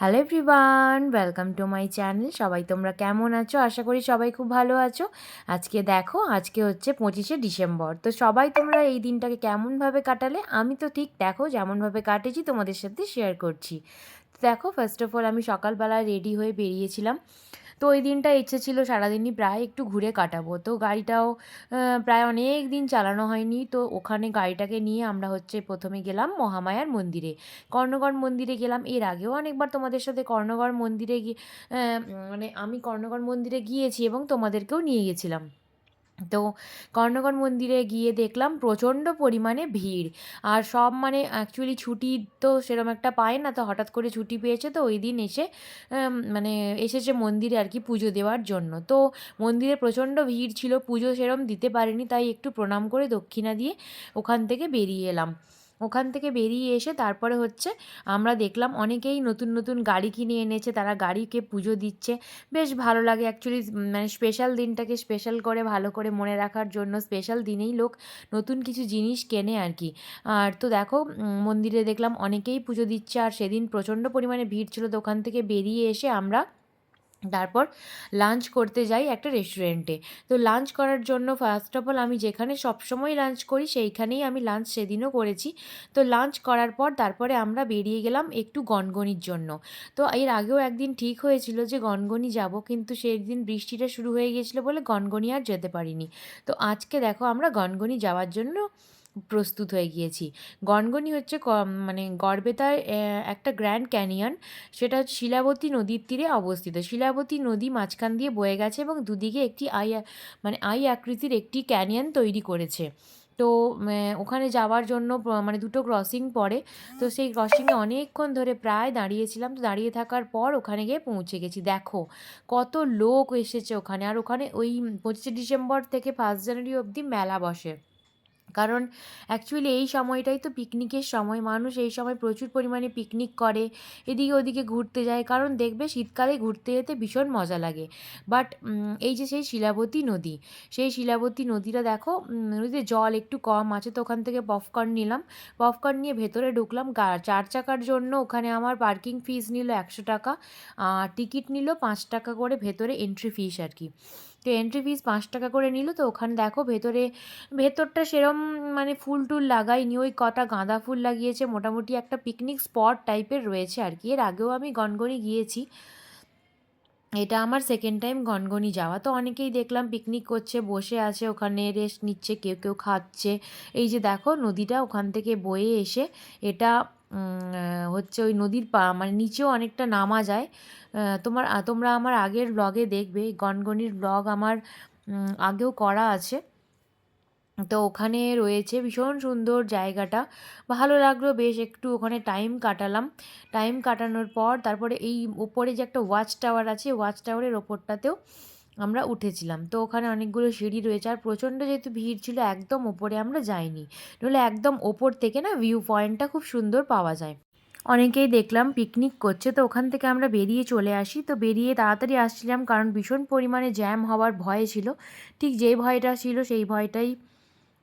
Hello everyone welcome to my channel সবাই তোমরা কেমন আছো? আশা করি সবাই খুব ভালো আছো। আজকে দেখো, আজকে হচ্ছে পঁচিশে ডিসেম্বর। তো সবাই তোমরা এই দিনটাকে কেমনভাবে কাটালে, আমি তো ঠিক দেখো যেমনভাবে কাটেছি, তোমাদের সাথে শেয়ার করছি। দেখো ফার্স্ট অফ অল আমি সকালবেলা রেডি হয়ে বেরিয়েছিলাম। তো ওই দিনটা ইচ্ছে ছিল সারাদিনই প্রায় একটু ঘুরে কাটাবো। তো গাড়িটাও প্রায় অনেক দিন চালানো হয়নি। তো ওখানে গাড়িটাকে নিয়ে আমরা হচ্ছে প্রথমে গেলাম মহামায়ার মন্দিরে। কর্ণগর মন্দিরে গেলাম। এর আগেও অনেকবার তোমাদের সাথে কর্ণগর মন্দিরে গিয়ে মানে আমি কর্ণগর মন্দিরে গিয়েছি এবং তোমাদেরকেও নিয়ে গেছিলাম। তো কর্ণগর মন্দিরে গিয়ে দেখলাম প্রচণ্ড পরিমাণে ভিড়। আর সব মানে অ্যাকচুয়ালি ছুটি তো সেরকম একটা পায় না, তো হঠাৎ করে ছুটি পেয়েছে তো ওই দিন এসে মানে এসেছে মন্দিরে আর কি পুজো দেওয়ার জন্য। তো মন্দিরে প্রচণ্ড ভিড় ছিল, পুজো সেরম দিতে পারেনি, তাই একটু প্রণাম করে দক্ষিণা দিয়ে ওখান থেকে বেরিয়ে এলাম। ওখান থেকে বেরিয়ে এসে তারপরে হচ্ছে আমরা দেখলাম অনেকেই নতুন নতুন গাড়ি কিনে এনেছে, তারা গাড়িকে পুজো দিচ্ছে। বেশ ভালো লাগে অ্যাকচুয়ালি মানে স্পেশাল দিনটাকে স্পেশাল করে, ভালো করে মনে রাখার জন্য স্পেশাল দিনেই লোক নতুন কিছু জিনিস কেনে আর কি। আর তো দেখো মন্দিরে দেখলাম অনেকেই পুজো দিচ্ছে, আর সেদিন প্রচণ্ড পরিমাণে ভিড় ছিল, তো ওখান থেকে বেরিয়ে এসে আমরা তারপর লাঞ্চ করতে যাই একটা রেস্টুরেন্টে তো লাঞ্চ করার জন্য ফার্স্ট অফ অল আমি যেখানে সবসময় লাঞ্চ করি সেইখানেই আমি লাঞ্চ সেদিনও করেছি। তো লাঞ্চ করার পর তারপরে আমরা বেরিয়ে গেলাম একটু গনগনির জন্য। তো এর আগেও একদিন ঠিক হয়েছিল যে গনগনি যাব কিন্তু সেই দিন বৃষ্টিটা শুরু হয়ে গিয়েছিল বলে গনগনি আর যেতে পারিনি। তো আজকে দেখো আমরা গনগনি যাওয়ার জন্য প্রস্তুত হয়ে গিয়েছি। গনগনি হচ্ছে মানে গড়বেতার একটা গ্র্যান্ড ক্যানিয়ন। সেটা হচ্ছে শিলাবতী নদীর তীরে অবস্থিত। শিলাবতী নদী মাঝখান দিয়ে বয়ে গেছে এবং দুদিকে একটি আই মানে আই আকৃতির একটি ক্যানিয়ন তৈরি করেছে। তো ওখানে যাওয়ার জন্য মানে দুটো ক্রসিং পড়ে। তো সেই ক্রসিংয়ে অনেকক্ষণ ধরে প্রায় দাঁড়িয়েছিলাম। তো দাঁড়িয়ে থাকার পর ওখানে গিয়ে পৌঁছে গেছি। দেখো, কত লোক এসেছে ওখানে। আর ওখানে ওই পঁচিশে ডিসেম্বর থেকে ফার্স্ট জানুয়ারি অবধি মেলা বসে। কারণ অ্যাকচুয়ালি এই সময়টাই তো পিকনিকের সময়। মানুষ এই সময় প্রচুর পরিমাণে পিকনিক করে, এদিকে ওদিকে ঘুরতে যায়। কারণ দেখবে শীতকালে ঘুরতে যেতে ভীষণ মজা লাগে। বাট এই যে সেই শিলাবতী নদী, সেই শিলাবতী নদীটা দেখো নদীতে জল একটু কম আছে তো ওখান থেকে পপকর্ন নিলাম। পপকর্ন নিয়ে ভেতরে ঢুকলাম চার চাকার জন্য ওখানে আমার পার্কিং ফিস নিল একশো টাকা টিকিট নিল পাঁচ টাকা করে ভেতরে এন্ট্রি ফিস আর কি। তো এন্ট্রি ফিস পাঁচ টাকা করে নিল, তো ওখানে দেখো ভেতরে, ভেতরটা সেরম মানে ফুল টুল লাগাইনি, ওই কটা গাঁদা ফুল লাগিয়েছে, মোটামুটি একটা পিকনিক স্পট টাইপের রয়েছে আর কি। এর আগেও আমি গনগনি গিয়েছি, এটা আমার সেকেন্ড টাইম গনগনি যাওয়া। তো অনেকেই দেখলাম পিকনিক করছে, বসে আছে, ওখানে রেস্ট নিচ্ছে, কেউ কেউ খাচ্ছে। এই যে দেখো নদীটা ওখান থেকে বয়ে এসে, এটা হচ্ছে ওই নদীর পা মানে নিচেও অনেকটা নামা যায়। তোমার তোমরা আমার আগের ব্লগে দেখবে, গনগনির ব্লগ আমার আগেও করা আছে। তো ওখানে রয়েছে ভীষণ সুন্দর জায়গাটা। ভালো লাগল, বেশ একটু ওখানে টাইম কাটালাম। টাইম কাটানোর পর তারপরে এই ওপরে যে একটা ওয়াচ টাওয়ার আছে ওয়াচ টাওয়ারের ওপরটাতেও আমরা উঠেছিলাম। তো ওখানে অনেকগুলো সিঁড়ি রয়েছে আর প্রচণ্ড যেহেতু ভিড় ছিল একদম ওপরে আমরা যাইনি। নইলে একদম ওপর থেকে না ভিউ পয়েন্টটা খুব সুন্দর পাওয়া যায়। অনেকেই দেখলাম পিকনিক করছে, তো ওখান থেকে আমরা বেরিয়ে চলে আসি। তো বেরিয়ে তাড়াতাড়ি আসছিলাম কারণ ভীষণ পরিমাণে জ্যাম হওয়ার ভয় ছিল। ঠিক যেই ভয়টা ছিল সেই ভয়টাই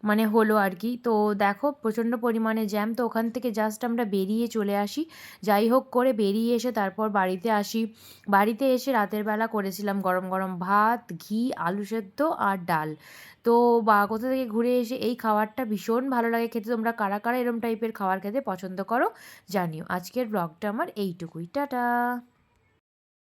মানে হলো আর কি। তো দেখো প্রচণ্ড পরিমাণে জ্যাম তো ওখান থেকে জাস্ট আমরা বেরিয়ে চলে আসি। যাই হোক করে বেরিয়ে এসে তারপর বাড়িতে আসি। বাড়িতে এসে রাতের বেলা করেছিলাম গরম গরম ভাত, ঘি, আলু সেদ্ধ আর ডাল। তো বা কোথা থেকে ঘুরে এসে এই খাবারটা ভীষণ ভালো লাগে খেতে। তোমরা কারা কারা এরম টাইপের খাবার খেতে পছন্দ করো জানিও। আজকের ব্লগটা আমার এইটুকুই। টাটা!